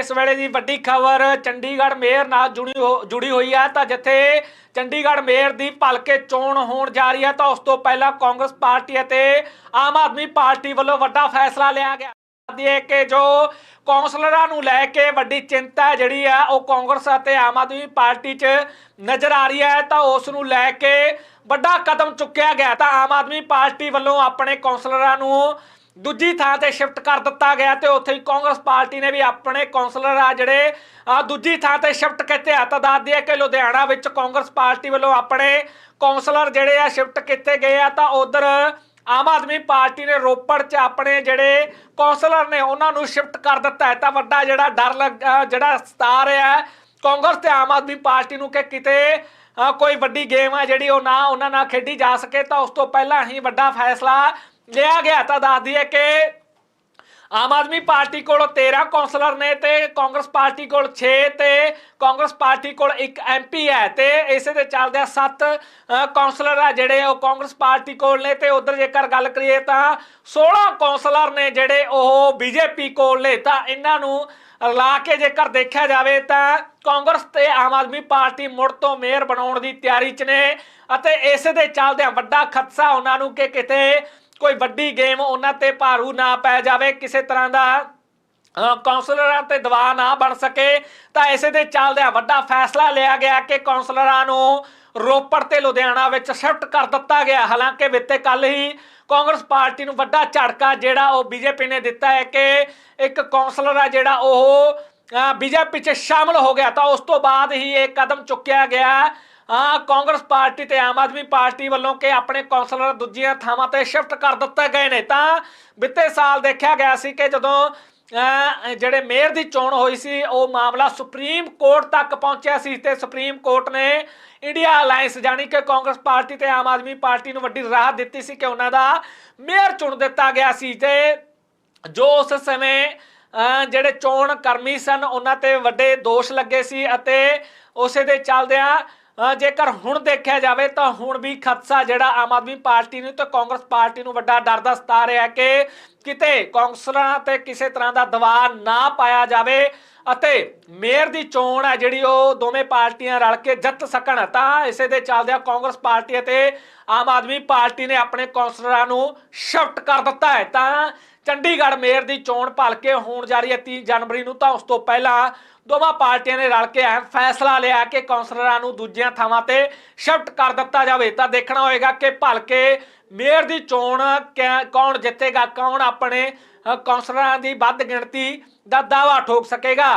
ਇਸ ਵੇਲੇ ਦੀ ਵੱਡੀ ਖਬਰ, ਚੰਡੀਗੜ੍ਹ ਮੇਅਰ ਨਾਲ ਜੁੜੀ ਜੁੜੀ ਹੋਈ ਹੈ ਤਾਂ ਜਿੱਥੇ ਚੰਡੀਗੜ੍ਹ ਮੇਅਰ ਦੀ ਭਲਕੇ ਚੋਣ ਹੋਣ ਜਾ ਰਹੀ ਹੈ ਤਾਂ ਉਸ ਤੋਂ ਪਹਿਲਾਂ ਕਾਂਗਰਸ ਪਾਰਟੀ ਅਤੇ ਆਮ ਆਦਮੀ ਪਾਰਟੀ ਵੱਲੋਂ ਵੱਡਾ ਫੈਸਲਾ ਲਿਆ ਗਿਆ। ਦੀਏ ਕਿ ਜੋ ਕੌਂਸਲਰਾਂ ਨੂੰ ਲੈ ਕੇ ਵੱਡੀ ਚਿੰਤਾ ਜਿਹੜੀ ਆ ਉਹ ਕਾਂਗਰਸ ਅਤੇ ਆਮ ਆਦਮੀ ਪਾਰਟੀ 'ਚ ਨਜ਼ਰ ਆ ਰਹੀ ਹੈ ਤਾਂ ਉਸ ਨੂੰ ਲੈ ਕੇ ਵੱਡਾ ਕਦਮ ਚੁੱਕਿਆ ਗਿਆ ਤਾਂ ਆਮ ਆਦਮੀ ਪਾਰਟੀ ਵੱਲੋਂ ਆਪਣੇ ਕੌਂਸਲਰਾਂ ਨੂੰ ਦੂਜੀ ਥਾਂ ਤੇ ਸ਼ਿਫਟ ਕਰ ਦਿੱਤਾ ਗਿਆ ਤੇ ਉੱਥੇ ਹੀ ਕਾਂਗਰਸ ਪਾਰਟੀ ਨੇ ਵੀ ਆਪਣੇ ਕੌਂਸਲਰ ਆ ਜਿਹੜੇ, ਆ ਦੂਜੀ ਥਾਂ ਤੇ ਸ਼ਿਫਟ ਕੀਤੇ। ਆ ਤਾਂ ਦੱਸਦੀ ਹੈ ਕਿ ਲੁਧਿਆਣਾ ਵਿੱਚ ਕਾਂਗਰਸ ਪਾਰਟੀ ਵੱਲੋਂ ਆਪਣੇ ਕੌਂਸਲਰ ਜਿਹੜੇ ਆ ਸ਼ਿਫਟ ਕੀਤੇ ਗਏ ਆ ਤਾਂ ਉਧਰ ਆਮ ਆਦਮੀ ਪਾਰਟੀ ਨੇ ਰੋਪੜ 'ਚ ਆਪਣੇ ਜਿਹੜੇ ਕੌਂਸਲਰ ਨੇ ਉਹਨਾਂ ਨੂੰ ਸ਼ਿਫਟ ਕਰ ਦਿੱਤਾ ਹੈ। ਤਾਂ ਵੱਡਾ ਜਿਹੜਾ ਡਰ ਲੱਗ ਜਿਹੜਾ ਸਤਾ ਰਿਹਾ ਹੈ ਕਾਂਗਰਸ ਤੇ ਆਮ ਆਦਮੀ ਪਾਰਟੀ ਨੂੰ ਕਿ ਕਿਤੇ ਕੋਈ ਵੱਡੀ ਗੇਮ ਆ ਜਿਹੜੀ ਉਹ ਨਾ, ਉਹਨਾਂ ਨਾਲ ਖੇਡੀ ਜਾ ਸਕੇ। ਤਾਂ ਉਸ ਤੋਂ ਪਹਿਲਾਂ ਹੀ ਵੱਡਾ ਫੈਸਲਾ ਲਿਆ ਗਿਆ ਤਾਂ ਦੱਸ ਦਈਏ ਕਿ ਆਮ ਆਦਮੀ ਪਾਰਟੀ ਕੋਲ 13 ਕੌਂਸਲਰ ਨੇ ਤੇ ਕਾਂਗਰਸ ਪਾਰਟੀ ਕੋਲ 6 ਤੇ ਕਾਂਗਰਸ ਪਾਰਟੀ ਕੋਲ ਇੱਕ ਐਮਪੀ ਹੈ ਤੇ ਇਸੇ ਦੇ ਚੱਲਦਿਆਂ 7 ਕੌਂਸਲਰ ਆ ਜਿਹੜੇ ਉਹ ਕਾਂਗਰਸ ਪਾਰਟੀ ਕੋਲ ਨੇ ਤੇ ਉਧਰ ਜੇਕਰ ਗੱਲ ਕਰੀਏ ਤਾਂ 16 ਕੌਂਸਲਰ ਨੇ ਜਿਹੜੇ ਉਹ ਬੀਜੇਪੀ ਕੋਲ ਨੇ ਤਾਂ ਇਹਨਾਂ ਨੂੰ ਲਾ ਕੇ ਜੇਕਰ ਦੇਖਿਆ ਜਾਵੇ ਤਾਂ ਕਾਂਗਰਸ ਤੇ ਆਮ ਆਦਮੀ ਪਾਰਟੀ ਮੁੜ ਤੋਂ ਮੇਅਰ ਬਣਾਉਣ ਦੀ ਤਿਆਰੀ 'ਚ ਨੇ ਅਤੇ ਇਸੇ ਦੇ ਚੱਲਦਿਆਂ ਵੱਡਾ ਖਦਸ਼ਾ ਉਹਨਾਂ ਨੂੰ ਕਿ ਕਿਤੇ ਕੋਈ ਵੱਡੀ ਗੇਮ ਉਹਨਾਂ ਤੇ ਭਾਰੂ ਨਾ ਪੈ ਜਾਵੇ, ਕਿਸੇ ਤਰ੍ਹਾਂ ਦਾ, ਅਹ ਕਾਉਂਸਲਰਾਂ ਤੇ ਦਬਾਅ ਨਾ ਬਣ ਸਕੇ, ਤਾਂ ਇਸੇ ਦੇ ਚੱਲਦਿਆਂ ਵੱਡਾ ਫੈਸਲਾ ਲਿਆ ਗਿਆ ਕਿ ਕਾਉਂਸਲਰਾਂ ਨੂੰ ਰੋਪੜ ਤੇ ਲੁਧਿਆਣਾ ਵਿੱਚ ਸ਼ਿਫਟ ਕਰ ਦਿੱਤਾ ਗਿਆ। ਹਾਲਾਂਕਿ ਵਿੱਤੇ ਕੱਲ ਹੀ ਕਾਂਗਰਸ ਪਾਰਟੀ ਨੂੰ ਵੱਡਾ ਝਟਕਾ ਜਿਹੜਾ ਉਹ ਬੀਜੇਪੀ ਨੇ ਦਿੱਤਾ ਹੈ ਕਿ ਇੱਕ ਕਾਉਂਸਲਰ ਆ ਜਿਹੜਾ ਉਹ ਬੀਜੇਪੀ 'ਚ ਸ਼ਾਮਲ ਹੋ ਗਿਆ। ਤਾਂ ਉਸ ਤੋਂ ਬਾਅਦ ਹੀ ਇਹ ਕਦਮ ਚੁੱਕਿਆ ਗਿਆ ਆ ਕਾਂਗਰਸ ਪਾਰਟੀ ਤੇ ਆਮ ਆਦਮੀ ਪਾਰਟੀ ਵੱਲੋਂ ਕਿ ਆਪਣੇ ਕੌਂਸਲਰ ਦੂਜੀਆਂ ਥਾਵਾਂ ਤੇ ਸ਼ਿਫਟ ਕਰ ਦਿੱਤੇ ਗਏ ਨੇ। ਤਾਂ ਬਿੱਤੇ ਸਾਲ ਦੇਖਿਆ ਗਿਆ ਸੀ ਕਿ ਜਦੋਂ ਜਿਹੜੇ ਮੇਅਰ ਦੀ ਚੋਣ ਹੋਈ ਸੀ, ਉਹ ਮਾਮਲਾ ਸੁਪਰੀਮ ਕੋਰਟ ਤੱਕ ਪਹੁੰਚਿਆ ਸੀ ਤੇ ਸੁਪਰੀਮ ਕੋਰਟ ਨੇ ਇੰਡੀਆ ਅਲਾਈਅੰਸ ਜਾਨੀ ਕਿ ਕਾਂਗਰਸ ਪਾਰਟੀ ਤੇ ਆਮ ਆਦਮੀ ਪਾਰਟੀ ਨੂੰ ਵੱਡੀ ਰਾਹਤ ਦਿੱਤੀ ਸੀ ਕਿ ਉਹਨਾਂ ਦਾ ਮੇਅਰ ਚੁਣ ਦਿੱਤਾ ਗਿਆ ਸੀ ਤੇ ਜੋ ਉਸ ਸਮੇਂ ਜਿਹੜੇ ਚੋਣ ਕਰਮੀ ਸਨ, ਉਹਨਾਂ ਤੇ ਵੱਡੇ ਦੋਸ਼ ਲੱਗੇ ਸੀ ਅਤੇ ਉਸੇ ਦੇ ਚੱਲਦਿਆਂ ਜੇਕਰ ਹੁਣ ਦੇਖਿਆ ਜਾਵੇ ਤਾਂ ਹੁਣ ਵੀ ਖਦਸ਼ਾ ਜਿਹੜਾ ਆਮ ਆਦਮੀ ਪਾਰਟੀ ਨੂੰ ਤੇ ਕਾਂਗਰਸ ਪਾਰਟੀ ਨੂੰ ਵੱਡਾ ਡਰ ਦਾ ਸਤਾ ਰਿਹਾ ਕਿ ਕਿਤੇ ਕਾਂਗਰਸਰਾਂ ਤੇ ਕਿਸੇ ਤਰ੍ਹਾਂ ਦਾ ਦਬਾਅ ਨਾ ਪਾਇਆ ਜਾਵੇ ਅਤੇ ਮੇਅਰ ਦੀ ਚੋਣ ਹੈ ਜਿਹੜੀ ਉਹ ਦੋਵੇਂ ਪਾਰਟੀਆਂ ਰਲ ਕੇ ਜਿੱਤ ਸਕਣ, ਤਾਂ ਇਸੇ ਦੇ ਚੱਲਦਿਆਂ ਕਾਂਗਰਸ ਪਾਰਟੀ ਅਤੇ ਆਮ ਆਦਮੀ ਪਾਰਟੀ ਨੇ ਆਪਣੇ ਕੌਂਸਲਰਾਂ ਨੂੰ ਸ਼ਿਫਟ ਕਰ ਦਿੱਤਾ ਹੈ। ਤਾਂ ਚੰਡੀਗੜ੍ਹ ਮੇਅਰ ਦੀ ਚੋਣ ਭਲਕੇ ਹੋਣ ਜਾ ਰਹੀ ਹੈ 30 ਜਨਵਰੀ ਨੂੰ ਤਾਂ ਉਸ ਤੋਂ ਪਹਿਲਾਂ ਦੋਵਾਂ ਪਾਰਟੀਆਂ ਨੇ ਰਲ ਕੇ ਅਹਿਮ ਫੈਸਲਾ ਲਿਆ ਕਿ ਕੌਂਸਲਰਾਂ ਨੂੰ ਦੂਜੀਆਂ ਥਾਵਾਂ ਤੇ ਸ਼ਿਫਟ ਕਰ ਦਿੱਤਾ ਜਾਵੇ। ਤਾਂ ਦੇਖਣਾ ਹੋਏਗਾ ਕਿ ਭਲਕੇ ਮੇਅਰ ਦੀ ਚੋਣ ਕੌਣ ਜਿੱਤੇਗਾ ਕੌਣ ਆਪਣੇ ਅ, ਕੌਂਸਲਰਾਂ ਦੀ ਵੱਧ ਗਿਣਤੀ ਦਾ ਦਾਅਵਾ ਠੋਕ ਸਕੇਗਾ।